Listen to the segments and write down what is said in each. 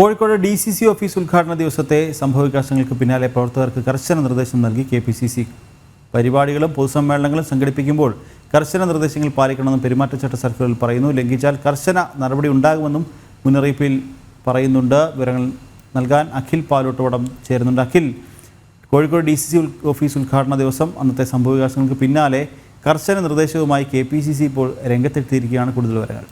Kozhikode D C C office ഉദ്ഘാടന ദിവസത്തെ സംഭവവികാസങ്ങൾക്ക് പിന്നാലെ പ്രവർത്തകർക്ക് കർശന നിർദ്ദേശം നൽകി കെ പി സി സി. പരിപാടികളും പൊതുസമ്മേളനങ്ങളും സംഘടിപ്പിക്കുമ്പോൾ കർശന നിർദ്ദേശങ്ങൾ പാലിക്കണമെന്നും പെരുമാറ്റച്ചട്ട സർക്കിളിൽ പറയുന്നു. ലംഘിച്ചാൽ കർശന നടപടി ഉണ്ടാകുമെന്നും മുന്നറിയിപ്പിൽ പറയുന്നുണ്ട്. വിവരങ്ങൾ നൽകാൻ അഖിൽ പാലോട്ടുവടം ചേരുന്നുണ്ട്. Akhil Kozhikode D C C office ഉദ്ഘാടന ദിവസം അന്നത്തെ സംഭവവികാസങ്ങൾക്ക് പിന്നാലെ കർശന നിർദ്ദേശവുമായി കെ പി സി സി ഇപ്പോൾ രംഗത്തെത്തിയിരിക്കുകയാണ്. കൂടുതൽ വിവരങ്ങൾ.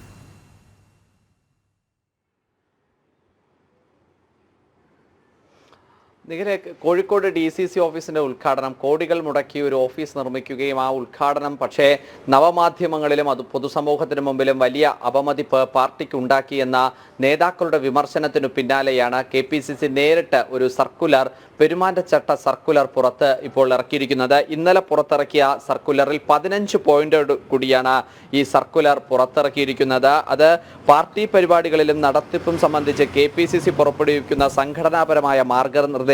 നിഖിലെ കോഴിക്കോട് ഡി സി സി ഓഫീസിന്റെ ഉദ്ഘാടനം കോടികൾ മുടക്കി ഒരു ഓഫീസ് നിർമ്മിക്കുകയും ആ ഉദ്ഘാടനം പക്ഷേ നവമാധ്യമങ്ങളിലും അത് പൊതുസമൂഹത്തിന് മുമ്പിലും വലിയ അപമതിപ്പ് പാർട്ടിക്ക് ഉണ്ടാക്കിയെന്ന നേതാക്കളുടെ വിമർശനത്തിനു പിന്നാലെയാണ് കെ പി സി സി നേരിട്ട് ഒരു സർക്കുലർ പെരുമാറ്റച്ചട്ട സർക്കുലർ പുറത്ത് ഇപ്പോൾ ഇറക്കിയിരിക്കുന്നത്. ഇന്നലെ പുറത്തിറക്കിയ സർക്കുലറിൽ പതിനഞ്ച് പോയിന്റോട് കൂടിയാണ് ഈ സർക്കുലർ പുറത്തിറക്കിയിരിക്കുന്നത്. അത് പാർട്ടി പരിപാടികളിലും നടത്തിപ്പും സംബന്ധിച്ച് കെ പി സി സി പുറപ്പെടുവിക്കുന്ന സംഘടനാപരമായ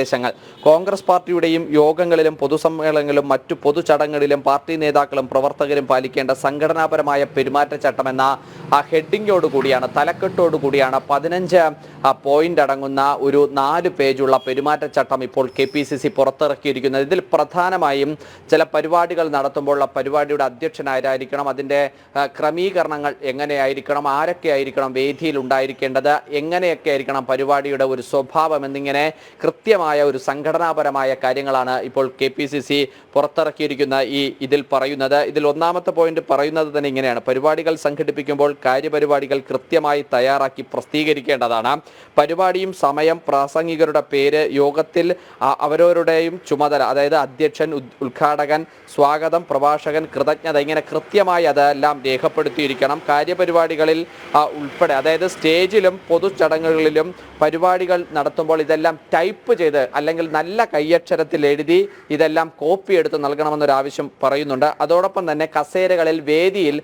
മാർഗനിർദ്ദേശങ്ങൾ കോൺഗ്രസ് പാർട്ടിയുടെയും യോഗങ്ങളിലും പൊതുസമ്മേളനങ്ങളിലും മറ്റു പൊതുചടങ്ങുകളിലും പാർട്ടി നേതാക്കളും പ്രവർത്തകരും പാലിക്കേണ്ട സംഘടനാപരമായ പെരുമാറ്റച്ചട്ടം എന്ന ആ ഹെഡിങ്ങോട് കൂടിയാണ് തലക്കെട്ടോട് കൂടിയാണ് പതിനഞ്ച് പോയിന്റ് അടങ്ങുന്ന ഒരു നാല് പേജുള്ള പെരുമാറ്റച്ചട്ടം ഇപ്പോൾ കെ പി സി സി പുറത്തിറക്കിയിരിക്കുന്നത്. ഇതിൽ പ്രധാനമായും ചില പരിപാടികൾ നടത്തുമ്പോൾ ആ പരിപാടിയുടെ അധ്യക്ഷനായിരിക്കണം അതിന്റെ ക്രമീകരണങ്ങൾ എങ്ങനെയായിരിക്കണം ആരൊക്കെ ആയിരിക്കണം വേദിയിൽ ഉണ്ടായിരിക്കേണ്ടത് എങ്ങനെയൊക്കെ ആയിരിക്കണം പരിപാടിയുടെ ഒരു സ്വഭാവം എന്നിങ്ങനെ കൃത്യമായ ഒരു സംഘടനാപരമായ കാര്യങ്ങളാണ് ഇപ്പോൾ കെ പി സി സി പുറത്തിറക്കിയിരിക്കുന്ന ഈ ഇതിൽ പറയുന്നത്. ഇതിൽ ഒന്നാമത്തെ പോയിന്റ് പറയുന്നത് തന്നെ ഇങ്ങനെയാണ്. പരിപാടികൾ സംഘടിപ്പിക്കുമ്പോൾ കാര്യപരിപാടികൾ കൃത്യമായി തയ്യാറാക്കി പ്രസിദ്ധീകരിക്കേണ്ടതാണ്. പരിപാടിയും സമയം പ്രാസംഗികരുടെ പേര് യോഗത്തിൽ അവരവരുടെയും ചുമതല അതായത് അധ്യക്ഷൻ ഉദ്- ഉദ്ഘാടകൻ സ്വാഗതം പ്രഭാഷകൻ കൃതജ്ഞത ഇങ്ങനെ കൃത്യമായി അതെല്ലാം രേഖപ്പെടുത്തിയിരിക്കണം. കാര്യപരിപാടികളിൽ ഉൾപ്പെടെ അതായത് സ്റ്റേജിലും പൊതുചടങ്ങുകളിലും പരിപാടികൾ നടത്തുമ്പോൾ ഇതെല്ലാം ടൈപ്പ് ചെയ്ത് അല്ലെങ്കിൽ നല്ല കയ്യക്ഷരത്തിൽ എഴുതി ഇതെല്ലാം കോപ്പി എടുത്ത് നൽകണമെന്നൊരു ആവശ്യം പറയുന്നുണ്ട്. അതോടൊപ്പം തന്നെ കസേരകളിൽ വേദിയിൽ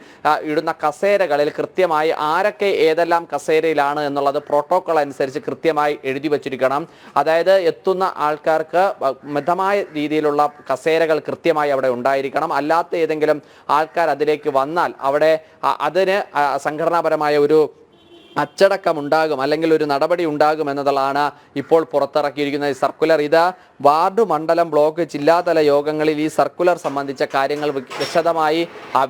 ഇടുന്ന കസേരകളിൽ കൃത്യമായി ആരൊക്കെ ഏതെല്ലാം കസേരയിലാണ് എന്നുള്ളത് പ്രോട്ടോക്കോൾ അനുസരിച്ച് കൃത്യമായി എഴുതി വച്ചിരിക്കണം. അതായത് എത്തുന്ന ആൾക്കാർക്ക് മിതമായ രീതിയിലുള്ള കസേരകൾ കൃത്യമായി അവിടെ ഉണ്ടായിരിക്കണം. അല്ലാത്ത ഏതെങ്കിലും ആൾക്കാർ അതിലേക്ക് വന്നാൽ അവിടെ അതിന് സംഘടനാപരമായ ഒരു അച്ചടക്കം ഉണ്ടാകും അല്ലെങ്കിൽ ഒരു നടപടി ഉണ്ടാകും എന്നതാണ് ഇപ്പോൾ പുറത്തിറക്കിയിരിക്കുന്ന ഈ സർക്കുലർ. ഇത് വാർഡ് മണ്ഡലം ബ്ലോക്ക് ജില്ലാതല യോഗങ്ങളിൽ ഈ സർക്കുലർ സംബന്ധിച്ച കാര്യങ്ങൾ വിശദമായി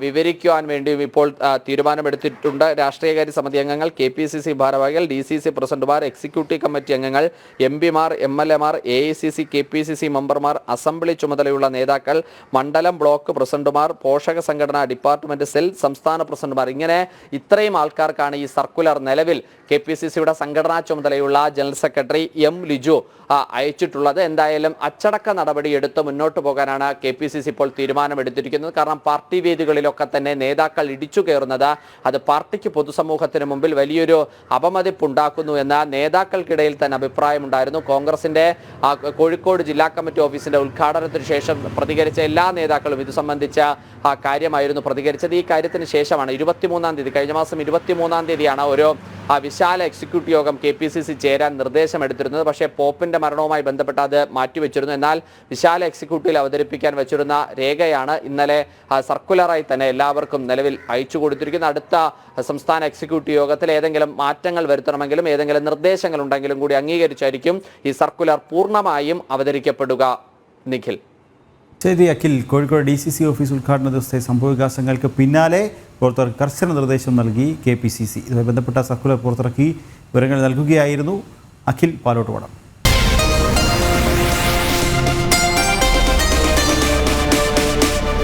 വിവരിക്കുവാൻ വേണ്ടിയും ഇപ്പോൾ തീരുമാനമെടുത്തിട്ടുണ്ട്. രാഷ്ട്രീയകാര്യ സമിതി അംഗങ്ങൾ കെ പി സി സി ഭാരവാഹികൾ ഡി സി സി പ്രസിഡന്റുമാർ എക്സിക്യൂട്ടീവ് കമ്മിറ്റി അംഗങ്ങൾ എം പിമാർ എം എൽ എമാർ A I C C K P C C മെമ്പർമാർ അസംബ്ലി ചുമതലയുള്ള നേതാക്കൾ മണ്ഡലം ബ്ലോക്ക് പ്രസിഡന്റുമാർ പോഷക സംഘടനാ ഡിപ്പാർട്ട്മെന്റ് സെൽ സംസ്ഥാന പ്രസിഡന്റുമാർ. ഇങ്ങനെ ഇത്രയും ആൾക്കാർക്കാണ് ഈ സർക്കുലർ നിലവിൽ കെ പി സി സിയുടെ സംഘടനാ ചുമതലയുള്ള ജനറൽ സെക്രട്ടറി എം ലിജു അയച്ചിട്ടുള്ളത്. എന്തായാലും അച്ചടക്ക നടപടി എടുത്ത് മുന്നോട്ട് പോകാനാണ് കെ പി സി സി ഇപ്പോൾ തീരുമാനമെടുത്തിരിക്കുന്നത്. കാരണം പാർട്ടി വേദികളിലൊക്കെ തന്നെ നേതാക്കൾ ഇടിച്ചു കയറുന്നത് അത് പാർട്ടിക്ക് പൊതുസമൂഹത്തിന് മുമ്പിൽ വലിയൊരു അപമതിപ്പ് ഉണ്ടാക്കുന്നു എന്ന നേതാക്കൾക്കിടയിൽ തന്നെ അഭിപ്രായമുണ്ടായിരുന്നു. കോൺഗ്രസിന്റെ കോഴിക്കോട് ജില്ലാ കമ്മിറ്റി ഓഫീസിന്റെ ഉദ്ഘാടനത്തിന് ശേഷം പ്രതികരിച്ച എല്ലാ നേതാക്കളും ഇത് സംബന്ധിച്ച കാര്യമായിരുന്നു പ്രതികരിച്ചത്. ഈ കാര്യത്തിന് ശേഷമാണ് ഇരുപത്തിമൂന്നാം തീയതി കഴിഞ്ഞ മാസം ഇരുപത്തിമൂന്നാം തീയതിയാണ് ഒരു ആ വിശാല എക്സിക്യൂട്ടീവ് യോഗം കെ പി സി സി ചേരാൻ നിർദ്ദേശമെടുത്തിരുന്നത്. പക്ഷേ പോപ്പിന്റെ മരണവുമായി ബന്ധപ്പെട്ട് അത് മാറ്റിവെച്ചിരുന്നു. എന്നാൽ വിശാല എക്സിക്യൂട്ടീവിൽ അവതരിപ്പിക്കാൻ വെച്ചിരുന്ന രേഖയാണ് ഇന്നലെ സർക്കുലറായി തന്നെ എല്ലാവർക്കും നിലവിൽ അയച്ചു കൊടുത്തിരിക്കുന്നത്. അടുത്ത സംസ്ഥാന എക്സിക്യൂട്ടീവ് യോഗത്തിൽ ഏതെങ്കിലും മാറ്റങ്ങൾ വരുത്തണമെങ്കിലും ഏതെങ്കിലും നിർദ്ദേശങ്ങൾ ഉണ്ടെങ്കിലും കൂടി അംഗീകരിച്ചായിരിക്കും ഈ സർക്കുലർ പൂർണമായും അവതരിക്കപ്പെടുക നിഖിൽ. ശരി Akhil Kozhikode D C C office ഉദ്ഘാടന ദിവസത്തെ സംഭവവികാസങ്ങൾക്ക് പിന്നാലെ പുറത്തിറക്കി കർശന നിർദ്ദേശം നൽകി കെ പി സി സി. ഇതുമായി ബന്ധപ്പെട്ട സർക്കുലർ പുറത്തിറക്കി വിവരങ്ങൾ നൽകുകയായിരുന്നു അഖിൽ പാലോട്ടുവടം.